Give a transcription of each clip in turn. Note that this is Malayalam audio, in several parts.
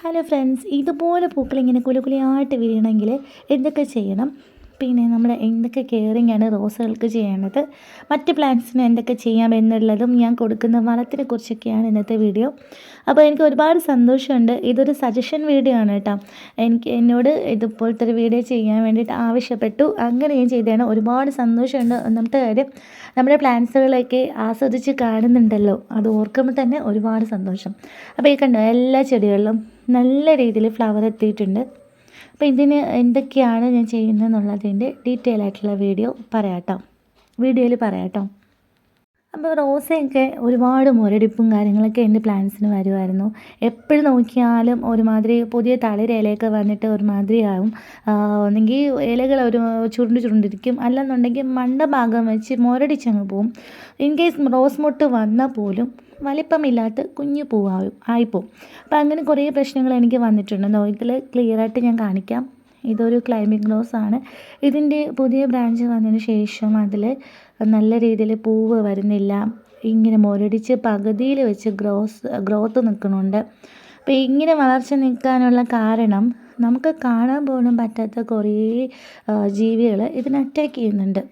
ഹലോ ഫ്രണ്ട്സ് ഇതുപോലെ പൂക്കൾ ഇങ്ങനെ കുലു കുലിയായിട്ട് വിരിയണമെങ്കിൽ എന്തൊക്കെ ചെയ്യണം? പിന്നെ നമ്മൾ എന്തൊക്കെ കെയറിങ് ആണ് റോസുകൾക്ക് ചെയ്യേണ്ടത്? മറ്റ് പ്ലാന്റ്സിന് എന്തൊക്കെ ചെയ്യാം എന്നുള്ളതും ഞാൻ കൊടുക്കുന്ന വളത്തിനെ കുറിച്ചൊക്കെയാണ് ഇന്നത്തെ വീഡിയോ അപ്പോൾ എനിക്ക് ഒരുപാട് സന്തോഷമുണ്ട്. ഇതൊരു സജഷൻ വീഡിയോ ആണ് കേട്ടോ. എനിക്ക് എന്നോട് ഇതുപോലത്തെ ഒരു വീഡിയോ ചെയ്യാൻ വേണ്ടിയിട്ട് ആവശ്യപ്പെട്ടു. അങ്ങനെ ഞാൻ ചെയ്തതാണ്. ഒരുപാട് സന്തോഷമുണ്ട്. ഒന്നാമത്തെ കാര്യം നമ്മുടെ പ്ലാന്റ്സുകളൊക്കെ ആസ്വദിച്ച് കാണുന്നുണ്ടല്ലോ. അത് ഓർക്കുമ്പോൾ തന്നെ ഒരുപാട് സന്തോഷം. അപ്പോൾ ഈ കണ്ടോ എല്ലാ ചെടികളിലും നല്ല രീതിയിൽ ഫ്ലവർ എത്തിയിട്ടുണ്ട്. അപ്പോൾ ഇതിന് എന്തൊക്കെയാണ് ഞാൻ ചെയ്യുന്നതെന്നുള്ളതിന്റെ ഡീറ്റെയിൽ ആയിട്ടുള്ള വീഡിയോ പറയാട്ടോ. വീഡിയോയിൽ പറയാട്ടോ. അപ്പോൾ റോസയൊക്കെ ഒരുപാട് മുരടിപ്പും കാര്യങ്ങളൊക്കെ എന്റെ പ്ലാന്റ്സിന് വരുമായിരുന്നു. എപ്പോഴും നോക്കിയാലും ഒരുമാതിരി പുതിയ തളിര ഇലയൊക്കെ വന്നിട്ട് ഒരുമാതിരി ആവും ഒന്നെങ്കിൽ ഇലകൾ ഒരു ചുരുണ്ട് ചുരുണ്ടിരിക്കും. അല്ലെന്നുണ്ടെങ്കിൽ മണ്ട ഭാഗം വെച്ച് മുരടിച്ചങ്ങ് പോവും. ഇൻ കേസ് റോസ് മുട്ട് വന്നാൽ പോലും വലിപ്പമില്ലാത്ത കുഞ്ഞു പൂവാകും ആയിപ്പോവും. അപ്പോൾ അങ്ങനെ കുറേ പ്രശ്നങ്ങൾ എനിക്ക് വന്നിട്ടുണ്ട്. ഇതിൽ ക്ലിയറായിട്ട് ഞാൻ കാണിക്കാം. ഇതൊരു ക്ലൈമ്പിംഗ് റോസ് ആണ്. ഇതിന്റെ പുതിയ ബ്രാഞ്ച് വന്നതിന് ശേഷം അതിൽ നല്ല രീതിയിൽ പൂവ് വരുന്നില്ല. ഇങ്ങനെ മുരടിച്ച് പകുതിയിൽ വെച്ച് ഗ്രോസ് ഗ്രോത്ത് നിൽക്കുന്നുണ്ട്. അപ്പോൾ ഇങ്ങനെ വളർച്ച നിൽക്കാനുള്ള കാരണം നമുക്ക് കാണാൻ പോലും പറ്റാത്ത കുറേ ജീവികൾ ഇതിനെ അറ്റാക്ക് ചെയ്യുന്നുണ്ട്.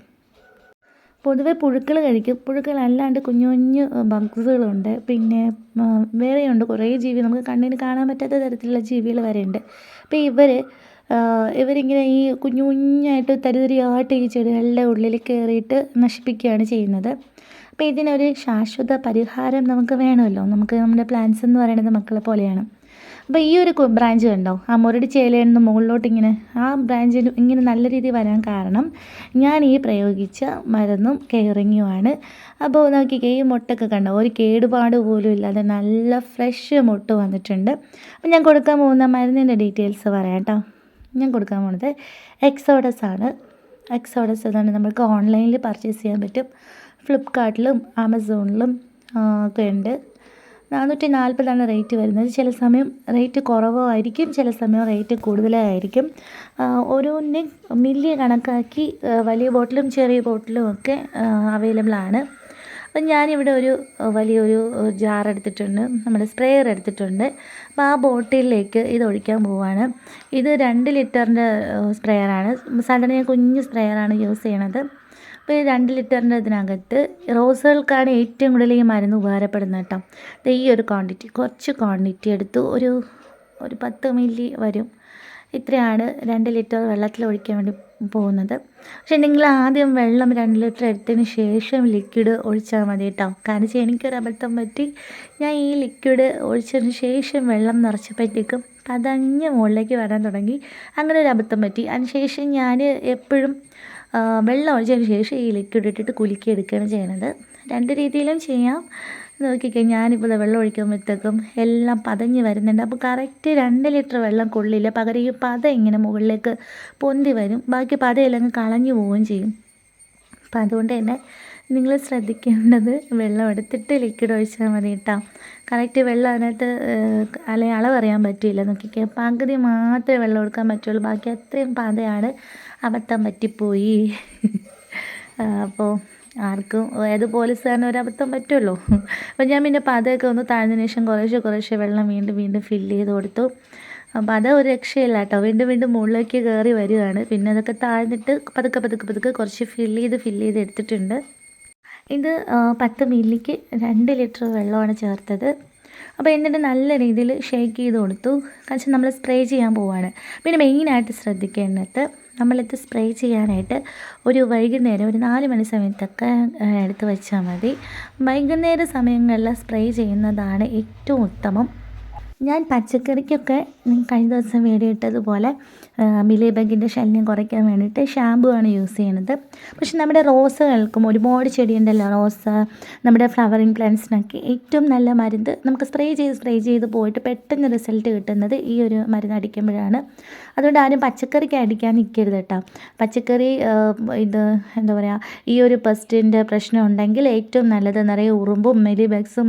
പൊതുവെ പുഴുക്കൾ കഴിക്കും. പുഴുക്കൾ അല്ലാണ്ട് കുഞ്ഞു കുഞ്ഞു ബഗ്സുകളുണ്ട് പിന്നെ വേറെയുണ്ട്. കുറേ ജീവി നമുക്ക് കണ്ണിന് കാണാൻ പറ്റാത്ത തരത്തിലുള്ള ജീവികൾ വരെയുണ്ട്. അപ്പോൾ ഇവർ ഇവരിങ്ങനെ ഈ കുഞ്ഞു കുഞ്ഞായിട്ട് തരിതരിയായിട്ട് ഈ ചെടികളുടെ ഉള്ളിൽ കയറിയിട്ട് നശിപ്പിക്കുകയാണ് ചെയ്യുന്നത്. അപ്പോൾ ഇതിനൊരു ശാശ്വത പരിഹാരം നമുക്ക് വേണമല്ലോ. നമുക്ക് നമ്മുടെ പ്ലാന്റ്സ് എന്ന് പറയുന്നത് മക്കളെ പോലെയാണ്. അപ്പോൾ ഈ ഒരു ബ്രാഞ്ച് കണ്ടോ? ആ മുരടി ചേലയിൽ മുകളിലോട്ട് ഇങ്ങനെ ആ ബ്രാഞ്ചിൽ ഇങ്ങനെ നല്ല രീതിയിൽ വരാൻ കാരണം ഞാൻ ഈ പ്രയോഗിച്ച മരുന്നും കെയറിങ്ങുമാണ് അപ്പോൾ നോക്കിക്കേ ഈ മുട്ടൊക്കെ കണ്ടോ? ഒരു കേടുപാട് പോലും ഇല്ലാതെ നല്ല ഫ്രഷ് മുട്ട് വന്നിട്ടുണ്ട്. അപ്പോൾ ഞാൻ കൊടുക്കാൻ പോകുന്ന മരുന്നിന്റെ ഡീറ്റെയിൽസ് പറയാം കേട്ടോ. ഞാൻ കൊടുക്കാൻ പോണത് എക്സോഡസ് ആണ്. എക്സോഡസ് എന്നാണ് നമുക്ക് ഓൺലൈനിൽ പർച്ചേസ് ചെയ്യാൻ പറ്റും. ഫ്ലിപ്കാർട്ടിലും ആമസോണിലും ഒക്കെ ഉണ്ട്. നാനൂറ്റി നാൽപ്പതാണ് റേറ്റ് വരുന്നത്. ചില സമയം റേറ്റ് കുറവോ ആയിരിക്കും ചില സമയം റേറ്റ് കൂടുതലായിരിക്കും. ഓരോന്നിനും മില്ലി കണക്കാക്കി വലിയ ബോട്ടിലും ചെറിയ ബോട്ടിലും ഒക്കെ അവൈലബിൾ ആണ്. അപ്പം ഞാനിവിടെ ഒരു വലിയൊരു ജാർ എടുത്തിട്ടുണ്ട്. നമ്മൾ സ്പ്രേയർ എടുത്തിട്ടുണ്ട്. അപ്പോൾ ആ ബോട്ടിലേക്ക് ഇത് ഒഴിക്കാൻ പോവുകയാണ് ഇത് രണ്ട് ലിറ്ററിന്റെ സ്പ്രേയറാണ് സാധാരണ ഞാൻ കുഞ്ഞ് സ്പ്രേയറാണ് യൂസ് ചെയ്യണത്. അപ്പോൾ ഈ രണ്ട് ലിറ്ററിന്റെ ഇതിനകത്ത് റോസുകൾക്കാണ് ഏറ്റവും കൂടുതൽ ഈ മരുന്ന് ഉപകാരപ്പെടുന്നത് കേട്ടോ. ഈ ഒരു ക്വാണ്ടിറ്റി കുറച്ച് ക്വാണ്ടിറ്റി എടുത്തു ഒരു ഒരു പത്ത് മില്ലി വരും. ഇത്രയാണ് രണ്ട് ലിറ്റർ വെള്ളത്തിൽ ഒഴിക്കാൻ വേണ്ടി പോകുന്നത്. പക്ഷേ നിങ്ങൾ ആദ്യം വെള്ളം രണ്ട് ലിറ്റർ എടുത്തതിന് ശേഷം ലിക്വിഡ് ഒഴിച്ചാൽ മതി കേട്ടോ കാരണം വെച്ചാൽ എനിക്കൊരു അബദ്ധം പറ്റി. ഞാൻ ഈ ലിക്വിഡ് ഒഴിച്ചതിന് ശേഷം വെള്ളം നിറച്ചപ്പോഴത്തേക്കും പതഞ്ഞ് മുകളിലേക്ക് വരാൻ തുടങ്ങി. അങ്ങനെ ഒരു അബദ്ധം പറ്റി. അതിനുശേഷം ഞാൻ എപ്പോഴും വെള്ളം ഒഴിച്ചതിന് ശേഷം ഈ ലിക്വിഡ് ഇട്ടിട്ട് കുലുക്കി എടുക്കുകയാണ് ചെയ്യുന്നത്. രണ്ട് രീതിയിലും ചെയ്യാം. നോക്കിക്കേ ഞാനിപ്പോൾ വെള്ളം ഒഴിക്കുമ്പോഴത്തേക്കും എല്ലാം പതഞ്ഞ് വരുന്നുണ്ട്. അപ്പോൾ കറക്റ്റ് രണ്ട് ലിറ്റർ വെള്ളം കൊള്ളില്ല. പകരം ഈ പത ഇങ്ങനെ മുകളിലേക്ക് പൊന്തി വരും. ബാക്കി പതയെല്ലാം അങ്ങ് കളഞ്ഞു പോവുകയും ചെയ്യും. അപ്പം അതുകൊണ്ട് തന്നെ നിങ്ങൾ ശ്രദ്ധിക്കേണ്ടത് വെള്ളം എടുത്തിട്ട് ലിക്വിഡ് ഒഴിച്ചാൽ മതി കേട്ടോ. കറക്റ്റ് വെള്ളം അതിനകത്ത് അല്ലെങ്കിൽ അളവറിയാൻ പറ്റില്ല നോക്കിക്കേ പകുതി മാത്രമേ വെള്ളം എടുക്കാൻ പറ്റുള്ളൂ. ബാക്കി അത്രയും പാതയാണ് അബദ്ധം പറ്റിപ്പോയി. അപ്പോൾ ആർക്കും ഏത് പോലീസുകാരനും അബദ്ധം പറ്റുമല്ലോ അപ്പം ഞാൻ പിന്നെ പതയൊക്കെ ഒന്ന് താഴ്ന്നതിന് ശേഷം കുറേശ്ശെ കുറേശ്ശെ വെള്ളം വീണ്ടും വീണ്ടും ഫില്ല് ചെയ്ത് കൊടുത്തു. അപ്പം അത് ഒരു രക്ഷയില്ല കേട്ടോ. വീണ്ടും വീണ്ടും മുകളിലേക്ക് കയറി വരികയാണ്. പിന്നെ അതൊക്കെ താഴ്ന്നിട്ട് പതുക്കെ പതുക്കെ പതുക്കെ കുറച്ച് ഫില്ല് ചെയ്ത് ഫില്ല് ചെയ്ത് എടുത്തിട്ടുണ്ട്. ഇത് പത്ത് മില്ലിക്ക് രണ്ട് ലിറ്റർ വെള്ളമാണ് ചേർത്തത്. അപ്പോൾ എന്നിട്ട് നല്ല രീതിയിൽ ഷേക്ക് ചെയ്ത് കൊടുത്തു. കാരണം നമ്മൾ സ്പ്രേ ചെയ്യാൻ പോവുകയാണ് പിന്നെ മെയിനായിട്ട് ശ്രദ്ധിക്കേണ്ടത് നമ്മളിത് സ്പ്രേ ചെയ്യാനായിട്ട് ഒരു വൈകുന്നേരം ഒരു നാല് മണി സമയത്തൊക്കെ എടുത്ത് വെച്ചാൽ മതി. വൈകുന്നേര സമയങ്ങളിൽ സ്പ്രേ ചെയ്യുന്നതാണ് ഏറ്റവും ഉത്തമം. ഞാൻ പച്ചക്കറിക്കൊക്കെ കഴിഞ്ഞ ദിവസം വീഡിയോ ഇട്ടതുപോലെ മിലിബഗിന്റെ ശല്യം കുറയ്ക്കാൻ വേണ്ടിയിട്ട് ഷാമ്പു ആണ് യൂസ് ചെയ്യുന്നത് പക്ഷെ നമ്മുടെ റോസുകൾക്കും ഒരുപാട് ചെടിയുണ്ടല്ലോ റോസ് നമ്മുടെ ഫ്ലവറിങ് പ്ലാന്റ്സിനൊക്കെ ഏറ്റവും നല്ല മരുന്ന് നമുക്ക് സ്പ്രേ ചെയ്ത് സ്പ്രേ ചെയ്ത് പോയിട്ട് പെട്ടെന്ന് റിസൾട്ട് കിട്ടുന്നത് ഈ ഒരു മരുന്ന് അടിക്കുമ്പോഴാണ്. അതുകൊണ്ട് ആരും പച്ചക്കറിക്ക് അടിക്കാൻ നിൽക്കരുത് കേട്ടോ. പച്ചക്കറി ഇത് എന്താ പറയുക ഈ ഒരു പെസ്റ്റിന്റെ പ്രശ്നം ഉണ്ടെങ്കിൽ ഏറ്റവും നല്ലത് നിറയെ ഉറുമ്പും മെലിബഗ്സും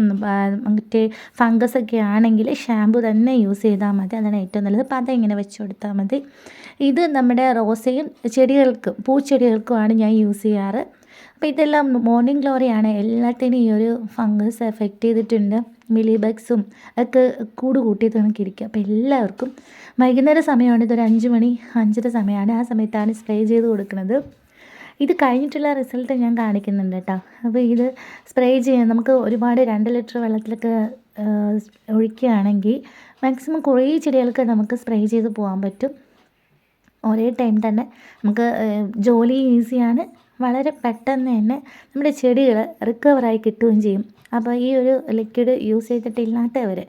മറ്റേ ഫംഗസൊക്കെ ആണെങ്കിൽ ഷാമ്പു തന്നെ യൂസ് ചെയ്താൽ മതി. അതാണ് ഏറ്റവും നല്ലത്. അപ്പോൾ അതെങ്ങനെ വെച്ച് കൊടുത്താൽ മതി. ഇത് നമ്മുടെ റോസയും ചെടികൾക്കും പൂച്ചെടികൾക്കുമാണ് ഞാൻ യൂസ് ചെയ്യാറ്. അപ്പോൾ ഇതെല്ലാം മോർണിംഗ് ഗ്ലോറിയാണ്. എല്ലാത്തിനും ഈ ഒരു ഫംഗസ് എഫക്റ്റ് ചെയ്തിട്ടുണ്ട്. മിലി ബഗ്സും ഒക്കെ കൂട് കൂട്ടിയത് ഇരിക്കുക അപ്പോൾ എല്ലാവർക്കും വൈകുന്നേര സമയമാണ്. ഇതൊരു അഞ്ച് മണി അഞ്ചര സമയമാണ്. ആ സമയത്താണ് സ്പ്രേ ചെയ്ത് കൊടുക്കുന്നത്. ഇത് കഴിഞ്ഞിട്ടുള്ള റിസൾട്ട് ഞാൻ കാണിക്കുന്നുണ്ട് കേട്ടോ. അപ്പോൾ ഇത് സ്പ്രേ ചെയ്യാൻ നമുക്ക് ഒരുപാട് രണ്ട് ലിറ്റർ വെള്ളത്തിലൊക്കെ ഒഴിക്കുകയാണെങ്കിൽ മാക്സിമം കുറേ ചെടികൾക്ക് നമുക്ക് സ്പ്രേ ചെയ്ത് പോകാൻ പറ്റും. ഒരേ ടൈം തന്നെ നമുക്ക് ജോലി ഈസിയാണ് വളരെ പെട്ടെന്ന് തന്നെ നമ്മുടെ ചെടികൾ റിക്കവറായി കിട്ടുകയും ചെയ്യും. അപ്പോൾ ഈ ഒരു ലിക്വിഡ് യൂസ് ചെയ്തിട്ടില്ലാത്തവർ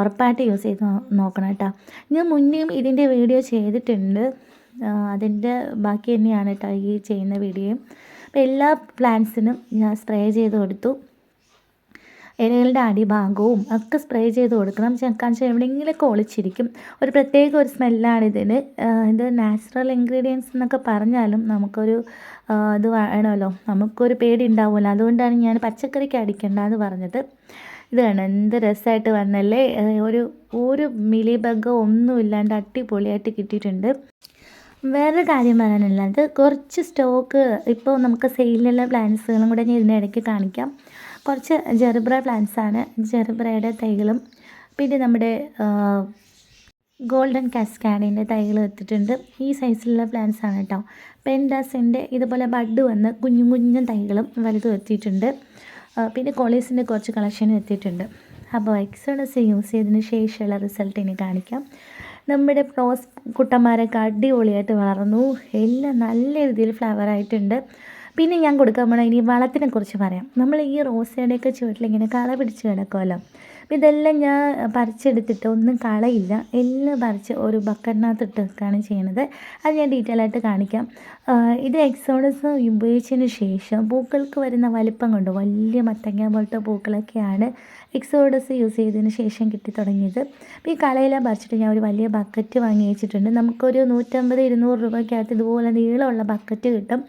ഉറപ്പായിട്ട് യൂസ് ചെയ്ത് നോക്കണം കേട്ടോ. ഞാൻ മുന്നേയും ഇതിന്റെ വീഡിയോ ചെയ്തിട്ടുണ്ട്. അതിന്റെ ബാക്കി തന്നെയാണ് കേട്ടോ ഈ ചെയ്യുന്ന വീഡിയോയും അപ്പോൾ എല്ലാ പ്ലാന്റ്സിനും ഞാൻ സ്പ്രേ ചെയ്ത് കൊടുത്തു. ഇലകളുടെ അടിഭാഗവും ഒക്കെ സ്പ്രേ ചെയ്ത് കൊടുക്കണം. കാരണം വെച്ചാൽ എവിടെയെങ്കിലുമൊക്കെ ഒളിച്ചിരിക്കും. ഒരു പ്രത്യേക ഒരു സ്മെല്ലാണ് ഇതിന്. ഇത് നാച്ചുറൽ ഇൻഗ്രീഡിയൻസ് എന്നൊക്കെ പറഞ്ഞാലും നമുക്കൊരു ഇത് വേണമല്ലോ. നമുക്കൊരു പേടി ഉണ്ടാവുമല്ലോ. അതുകൊണ്ടാണ് ഞാൻ പച്ചക്കറിക്ക് അടിക്കണ്ട എന്ന് പറഞ്ഞത്. ഇത് വേണം എന്ത് രസമായിട്ട് വന്നല്ലേ. ഒരു ഒരു മിലി ബഗ് ഒന്നുമില്ലാണ്ട് അടിപൊളിയായിട്ട് കിട്ടിയിട്ടുണ്ട്. വേറൊരു കാര്യം പറയാനുള്ളത് കുറച്ച് സ്റ്റോക്ക് ഇപ്പോൾ നമുക്ക് സെയിലുള്ള പ്ലാന്റ്സുകളും കൂടെ ഞാൻ ഇടയ്ക്ക് കാണിക്കാം. കുറച്ച് ജെറിബ്ര ആണ് ജെറിബ്രയുടെ തൈകളും പിന്നെ നമ്മുടെ ഗോൾഡൻ കാസ്കാഡിന്റെ തൈകൾ എത്തിയിട്ടുണ്ട് ഈ സൈസിലുള്ള പ്ലാന്റ്സ് ആണ് കേട്ടോ. പെൻഡാസിന്റെ ഇതുപോലെ ബഡ് വന്ന് കുഞ്ഞു കുഞ്ഞു തൈകളും വലുതും എത്തിയിട്ടുണ്ട് പിന്നെ കോളേജിന്റെ കുറച്ച് കളക്ഷനും എത്തിയിട്ടുണ്ട്. അപ്പോൾ എക്സോഡസ് യൂസ് ചെയ്തതിന് ശേഷമുള്ള റിസൾട്ട് ഇനി കാണിക്കാം. നമ്മുടെ റോസ് കുട്ടന്മാരൊക്കെ അടിപൊളിയായിട്ട് വളർന്നു. എല്ലാം നല്ല രീതിയിൽ ഫ്ലവർ ആയിട്ടുണ്ട്. പിന്നെ ഞാൻ കൊടുക്കാൻ പോണ ഇനി വളത്തിനെ കുറിച്ച് പറയാം. നമ്മൾ ഈ റോസയുടെയൊക്കെ ചുവട്ടിലിങ്ങനെ കള പിടിച്ച് കിടക്കുമല്ലോ അപ്പോൾ ഇതെല്ലാം ഞാൻ പറിച്ചെടുത്തിട്ട് ഒന്നും കളയില്ല. എല്ലാം പറിച്ച് ഒരു ബക്കറ്റിനകത്ത് ഇട്ട് വെക്കുകയാണ് ചെയ്യണത്. അത് ഞാൻ ഡീറ്റെയിൽ ആയിട്ട് കാണിക്കാം. ഇത് എക്സോഡസ് ഉപയോഗിച്ചതിന് ശേഷം പൂക്കൾക്ക് വരുന്ന വലിപ്പം കൊണ്ട് വലിയ മത്തങ്ങ പോലത്തെ പൂക്കളൊക്കെയാണ് എക്സോഡസ് യൂസ് ചെയ്തതിന് ശേഷം കിട്ടി തുടങ്ങിയത്. ഈ കളയെല്ലാം പറിച്ചിട്ട് ഞാൻ ഒരു വലിയ ബക്കറ്റ് വാങ്ങി വെച്ചിട്ടുണ്ട്. നമുക്കൊരു നൂറ്റമ്പത് ഇരുന്നൂറ് രൂപയ്ക്കകത്ത് ഇതുപോലെ നീളമുള്ള ബക്കറ്റ് കിട്ടും.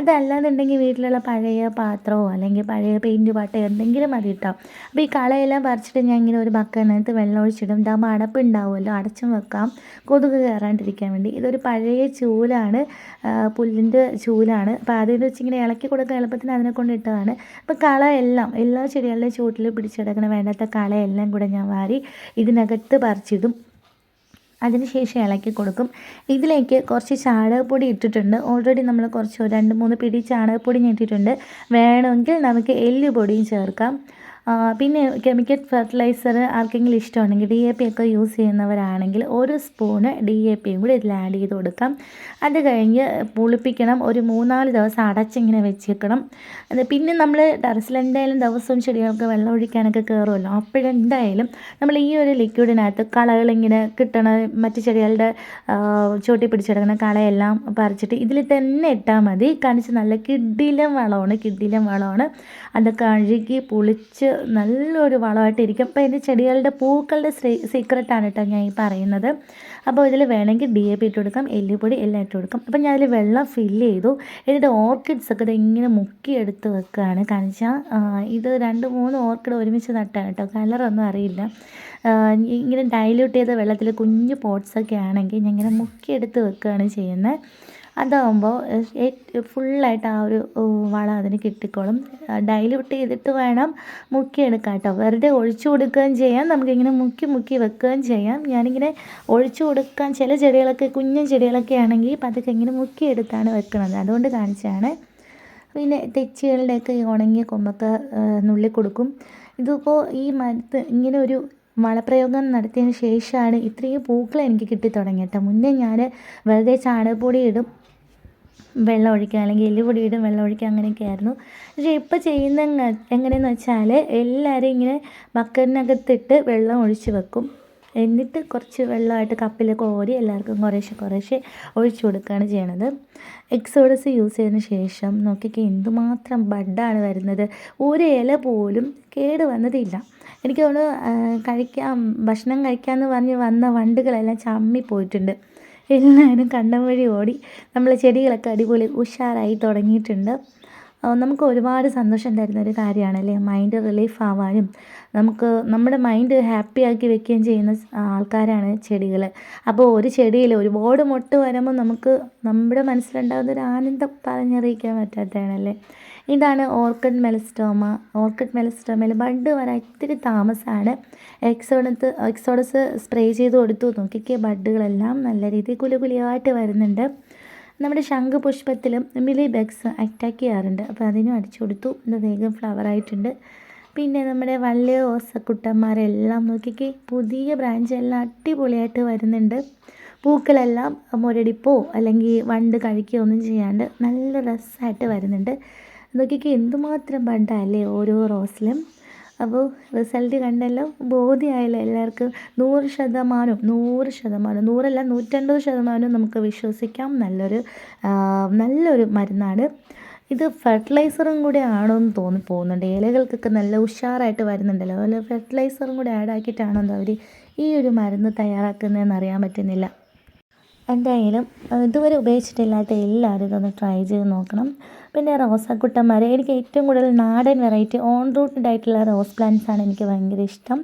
അതല്ലാന്നുണ്ടെങ്കിൽ വീട്ടിലുള്ള പഴയ പാത്രമോ അല്ലെങ്കിൽ പഴയ പെയിന്റ് പാട്ടോ എന്തെങ്കിലും മതി കിട്ടാം. അപ്പോൾ ഈ കളയെല്ലാം പറിച്ചിട്ട് ഞാൻ ഇങ്ങനെ ഒരു ബക്കനകത്ത് വെള്ളം ഒഴിച്ചിടും. ഇതാകുമ്പോൾ അടപ്പ് ഉണ്ടാവുമല്ലോ അടച്ചും വെക്കാം. കൊതുക് കയറാണ്ടിരിക്കാൻ വേണ്ടി. ഇതൊരു പഴയ ചൂലാണ് പുല്ലിന്റെ ചൂലാണ്. അപ്പോൾ അതിന് വെച്ച് ഇങ്ങനെ ഇളക്കി കൊടുക്കാൻ എളുപ്പത്തിന് അതിനെ കൊണ്ട് ഇട്ടതാണ്. അപ്പോൾ കള എല്ലാം എല്ലാ ചെടികളുടെയും ചൂട്ടിൽ പിടിച്ചെടുക്കണം വേണ്ടാത്ത കളയെല്ലാം കൂടെ ഞാൻ വാരി ഇതിനകത്ത് പറിച്ചിടും. അതിനുശേഷം ഇളക്കി കൊടുക്കും. ഇതിലേക്ക് കുറച്ച് ചാണകപ്പൊടി ഇട്ടിട്ടുണ്ട്. ഓൾറെഡി നമ്മൾ കുറച്ച് രണ്ട് മൂന്ന് പിടി ചാണകപ്പൊടി ഞാൻ ഇട്ടിട്ടുണ്ട് വേണമെങ്കിൽ നമുക്ക് എല്ലുപൊടിയും ചേർക്കാം. പിന്നെ കെമിക്കൽ ഫെർട്ടിലൈസർ ആർക്കെങ്കിലും ഇഷ്ടമുണ്ടെങ്കിൽ ഡി എ പി ഒക്കെ യൂസ് ചെയ്യുന്നവരാണെങ്കിൽ ഒരു സ്പൂണ് ഡി എ പിയും കൂടി ഇതിൽ ആഡ് ചെയ്ത് കൊടുക്കാം. അത് കഴിഞ്ഞ് പുളിപ്പിക്കണം. ഒരു മൂന്നാൽ ദിവസം അടച്ചിങ്ങനെ വെച്ചേക്കണം. അത് പിന്നെ നമ്മൾ ടെറസിൽ എന്തായാലും ദിവസവും ചെടികൾക്ക് വെള്ളം ഒഴിക്കാനൊക്കെ കയറുമല്ലോ അപ്പോഴെന്തായാലും നമ്മൾ ഈ ഒരു ലിക്വിഡിനകത്ത് കളകളിങ്ങനെ കിട്ടണ മറ്റു ചെടികളുടെ ചോട്ടി പിടിച്ചെടുക്കുന്ന കളയെല്ലാം പറിച്ചിട്ട് ഇതിൽ തന്നെ ഇട്ടാൽ മതി. കാണിച്ച് നല്ല കിഡിലും വളമാണ് കിഡിലും വളമാണ്. അത് കഴുകി പുളിച്ച് നല്ലൊരു വളമായിട്ടിരിക്കും. അപ്പോൾ ഇതിന്റെ ചെടികളുടെ പൂക്കളുടെ സീക്രട്ടാണ് കേട്ടോ ഞാൻ ഈ പറയുന്നത്. അപ്പോൾ ഇതിൽ വേണമെങ്കിൽ ഡി എ പി ഇട്ട് കൊടുക്കാം എല്ലുപൊടി എല്ലാം ഇട്ട് കൊടുക്കാം. അപ്പോൾ ഞാൻ അതിൽ വെള്ളം ഫില്ല് ചെയ്തു. എന്നിട്ട് ഓർക്കിഡ്സ് ഒക്കെ ഇത് ഇങ്ങനെ മുക്കിയെടുത്ത് വെക്കുകയാണ് കാരണം വെച്ചാൽ ഇത് രണ്ട് മൂന്ന് ഓർക്കിഡ് ഒരുമിച്ച് നട്ടാണ് കേട്ടോ കളറൊന്നും അറിയില്ല. ഇങ്ങനെ ഡൈല്യൂട്ട് ചെയ്ത വെള്ളത്തിൽ കുഞ്ഞു പോട്ട്സൊക്കെ ആണെങ്കിൽ ഞാൻ ഇങ്ങനെ മുക്കിയെടുത്ത് വെക്കുകയാണ് ചെയ്യുന്നത് അതാകുമ്പോൾ ഫുള്ളായിട്ട് ആ ഒരു വളം അതിന് കിട്ടിക്കോളും. ഡൈല്യൂട്ട് ചെയ്തിട്ട് വേണം മുക്കിയെടുക്കാൻ കേട്ടോ വെറുതെ ഒഴിച്ചു കൊടുക്കുകയും ചെയ്യാം. നമുക്കിങ്ങനെ മുക്കി മുക്കി വെക്കുകയും ചെയ്യാം. ഞാനിങ്ങനെ ഒഴിച്ചു കൊടുക്കാൻ ചില ചെടികളൊക്കെ കുഞ്ഞൻ ചെടികളൊക്കെ ആണെങ്കിൽ പതുക്കെ ഇങ്ങനെ മുക്കിയെടുത്താണ് വെക്കുന്നത് അതുകൊണ്ട് കാണിച്ചാണ് പിന്നെ തെച്ചികളുടെയൊക്കെ ഉണങ്ങിയ കൊമ്പൊക്കെ നുള്ളി കൊടുക്കും. ഇതിപ്പോൾ ഈ മരത്ത് ഇങ്ങനെ ഒരു വളപ്രയോഗം നടത്തിയതിന് ശേഷമാണ് ഇത്രയും പൂക്കൾ എനിക്ക് കിട്ടി തുടങ്ങിയത് മുന്നേ ഞാൻ വെറുതെ ചാണകപ്പൊടി ഇടും. വെള്ളം ഒഴിക്കുക അല്ലെങ്കിൽ എല്ലുപൊടി ഇടും വെള്ളം ഒഴിക്കുക അങ്ങനെയൊക്കെ ആയിരുന്നു. പക്ഷേ ഇപ്പോൾ ചെയ്യുന്ന എങ്ങനെയെന്ന് വെച്ചാൽ എല്ലാവരും ഇങ്ങനെ ബക്കറ്റിനകത്തിട്ട് വെള്ളം ഒഴിച്ച് വെക്കും. എന്നിട്ട് കുറച്ച് വെള്ളമായിട്ട് കപ്പിൽ കോരി എല്ലാവർക്കും കുറേശ്ശെ കുറേശ്ശെ ഒഴിച്ചു കൊടുക്കുകയാണ് ചെയ്യണത്. എക്സോഡസ് യൂസ് ചെയ്തതിന് ശേഷം നോക്കിയൊക്കെ എന്തുമാത്രം ബഡാണ് വരുന്നത്. ഒരു ഇല പോലും കേട് വന്നതില്ല. എനിക്ക് കഴിക്കാം ഭക്ഷണം കഴിക്കാമെന്ന് പറഞ്ഞ് വന്ന വണ്ടുകളെല്ലാം ചമ്മി പോയിട്ടുണ്ട് എല്ലാവരും കണ്ടം വഴി ഓടി. നമ്മളെ ചെടികളൊക്കെ അടിപൊളി ഉഷാറായി തുടങ്ങിയിട്ടുണ്ട്. നമുക്ക് ഒരുപാട് സന്തോഷം തരുന്ന ഒരു കാര്യമാണ് അല്ലേ മൈൻഡ് റിലീഫ് ആവാനും നമുക്ക് നമ്മുടെ മൈൻഡ് ഹാപ്പി ആക്കി വെക്കുകയും ചെയ്യുന്ന ആൾക്കാരാണ് ചെടികൾ അപ്പോൾ ഒരു ചെടിയിൽ ഒരുപാട് മൊട്ട് വരുമ്പോൾ നമുക്ക് നമ്മുടെ മനസ്സിലുണ്ടാകുന്ന ഒരു ആനന്ദം പറഞ്ഞറിയിക്കാൻ പറ്റാത്തതാണല്ലേ? ഇതാണ് ഓർക്കിഡ് മെലസ്റ്റോമ. ഓർക്കിഡ് മെലസ്റ്റോമയിൽ ബഡ് വരാൻ ഇത്തിരി താമസമാണ് എക്സോഡത്ത് എക്സോഡസ് സ്പ്രേ ചെയ്ത് കൊടുത്തു. നോക്കിക്കേ ബഡുകളെല്ലാം നല്ല രീതിയിൽ കുലുകുലിയായിട്ട് വരുന്നുണ്ട്. നമ്മുടെ ശംഖുപുഷ്പത്തിലും മിലി ബഗ്സ് അറ്റാക്ക് ചെയ്യാറുണ്ട്. അപ്പോൾ അതിനും അടിച്ചു കൊടുത്തു. ഇത് വേഗം ഫ്ലവർ ആയിട്ടുണ്ട്. പിന്നെ നമ്മുടെ വള്ളിയ ഓസക്കുട്ടന്മാരെല്ലാം നോക്കിക്കേ പുതിയ ബ്രാഞ്ച് എല്ലാം അടിപൊളിയായിട്ട് വരുന്നുണ്ട്. പൂക്കളെല്ലാം മുരടിപ്പോ അല്ലെങ്കിൽ വണ്ട് കഴിക്കുകയോ ഒന്നും ചെയ്യാണ്ട് നല്ല രസമായിട്ട് വരുന്നുണ്ട്. നോക്കിക്കേ എന്തുമാത്രം പണ്ടല്ലേ ഓരോ റോസിലും? അപ്പോൾ റിസൾട്ട് കണ്ടല്ലോ ബോധ്യമായല്ലോ എല്ലാവർക്കും. നൂറ് ശതമാനവും നൂറ് ശതമാനം നൂറല്ല നൂറ്റൻപത് ശതമാനവും നമുക്ക് വിശ്വസിക്കാം. നല്ലൊരു നല്ലൊരു മരുന്നാണ്. ഇത് ഫെർട്ടിലൈസറും കൂടെ ആണോ എന്ന് തോന്നി പോകുന്നുണ്ട്. ഇലകൾക്കൊക്കെ നല്ല ഉഷാറായിട്ട് വരുന്നുണ്ടല്ലോ. അതുപോലെ ഫെർട്ടിലൈസറും കൂടെ ആഡ് ആക്കിയിട്ടാണോ എന്ന് അവർ ഈ ഒരു മരുന്ന് തയ്യാറാക്കുന്നതെന്ന് അറിയാൻ പറ്റുന്നില്ല. എന്തായാലും ഇതുവരെ ഉപയോഗിച്ചിട്ടില്ലാത്ത എല്ലാവരും ഇതൊന്ന് ട്രൈ ചെയ്ത് നോക്കണം. പിന്നെ റോസാക്കുട്ടന്മാർ എനിക്ക് ഏറ്റവും കൂടുതൽ നാടൻ വെറൈറ്റി ഓൺ റൂട്ടഡ് ആയിട്ടുള്ള റോസ് പ്ലാന്റ്സ് ആണ് എനിക്ക് ഭയങ്കര ഇഷ്ടം.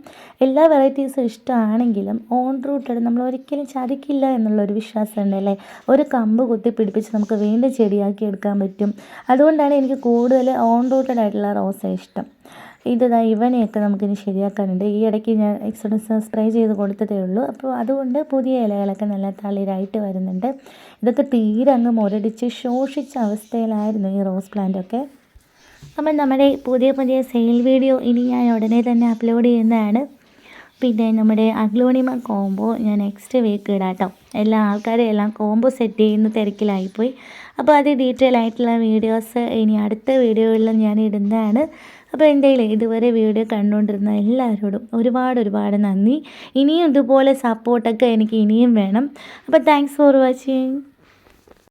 എല്ലാ വെറൈറ്റീസും ഇഷ്ടമാണെങ്കിലും ഓൺ റൂട്ടഡ് നമ്മൾ ഒരിക്കലും ചതിക്കില്ല എന്നുള്ളൊരു വിശ്വാസം ഉണ്ടല്ലേ ഒരു കമ്പ് കുത്തി പിടിപ്പിച്ച് നമുക്ക് വീണ്ടും ചെടിയാക്കി എടുക്കാൻ പറ്റും. അതുകൊണ്ടാണ് എനിക്ക് കൂടുതൽ ഓൺ റൂട്ടഡ് ആയിട്ടുള്ള റോസ ഇഷ്ടം. ഇത് ഇവനെയൊക്കെ നമുക്കിനി ശരിയാക്കാനുണ്ട്. ഈ ഇടയ്ക്ക് ഞാൻ എക്സോഡസ് സ്പ്രേ ചെയ്ത് കൊടുത്തതേ ഉള്ളൂ. അപ്പോൾ അതുകൊണ്ട് പുതിയ ഇലകളൊക്കെ നല്ല തളിരായിട്ട് വരുന്നുണ്ട്. ഇതൊക്കെ തീരെ അങ്ങ് മുരടിച്ച് ശോഷിച്ച അവസ്ഥയിലായിരുന്നു ഈ റോസ് പ്ലാന്റൊക്കെ അപ്പം നമ്മുടെ പുതിയ പുതിയ സെയിൽ വീഡിയോ ഇനി ഞാൻ ഉടനെ തന്നെ അപ്ലോഡ് ചെയ്യുന്നതാണ്. പിന്നെ നമ്മുടെ അഗ്ലോണിമ കോംബോ ഞാൻ നെക്സ്റ്റ് വീക്ക് ഇടാം കേട്ടോ. എല്ലാ ആൾക്കാരും എല്ലാം കോംബോ സെറ്റ് ചെയ്യുന്ന തിരക്കിലായിപ്പോയി. അപ്പോൾ അത് ഡീറ്റെയിൽ ആയിട്ടുള്ള വീഡിയോസ് ഇനി അടുത്ത വീഡിയോകളിലും ഞാൻ ഇടുന്നതാണ്. അപ്പോൾ എന്തായാലും ഇതുവരെ വീഡിയോ കണ്ടുകൊണ്ടിരുന്ന എല്ലാവരോടും ഒരുപാട് ഒരുപാട് നന്ദി. ഇനിയും ഇതുപോലെ സപ്പോർട്ടൊക്കെ എനിക്ക് ഇനിയും വേണം. അപ്പോൾ താങ്ക്സ് ഫോർ വാച്ചിങ്